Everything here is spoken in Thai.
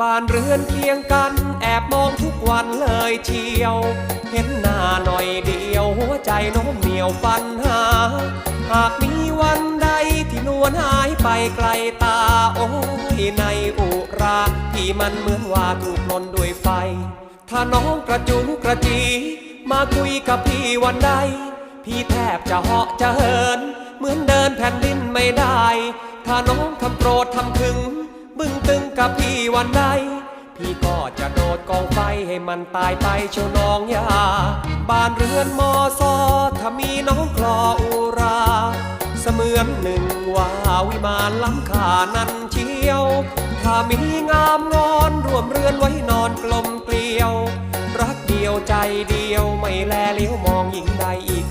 บ้านเรือนเคียงกันแอบมองทุกวันเลยเชียว เห็นหน้าหน่อยเดียวหัวใจโน้มเหนียวปัญหา หากมีวันใดที่นวลหายไปไกลตาโอ้ยในอุราที่มันเหมือนว่าถูกลนด้วยไฟ ถ้าน้องกระจุงกระจี มาคุยกับพี่วันใด พี่แทบจะเหาะจะเหิน เหมือนเดินแผ่นดินไม่ได้ ถ้าน้องทำโปรดทำถึง บึ้งตึงกับพี่วันใด พี่ก็จะโดดกองไฟให้มันตายไปเชียวน้องยาบ้านเรือนมอซอถ้ามีน้องคลออุรา เสมือนหนึ่งว่าวิมานล้ำค่านั้นเชียว ถ้ามีงามงอนรวมเรือนไว้นอนกลมเกลียว รักเดียวใจเดียวไม่แลเลี้ยวมองหญิงใดอีก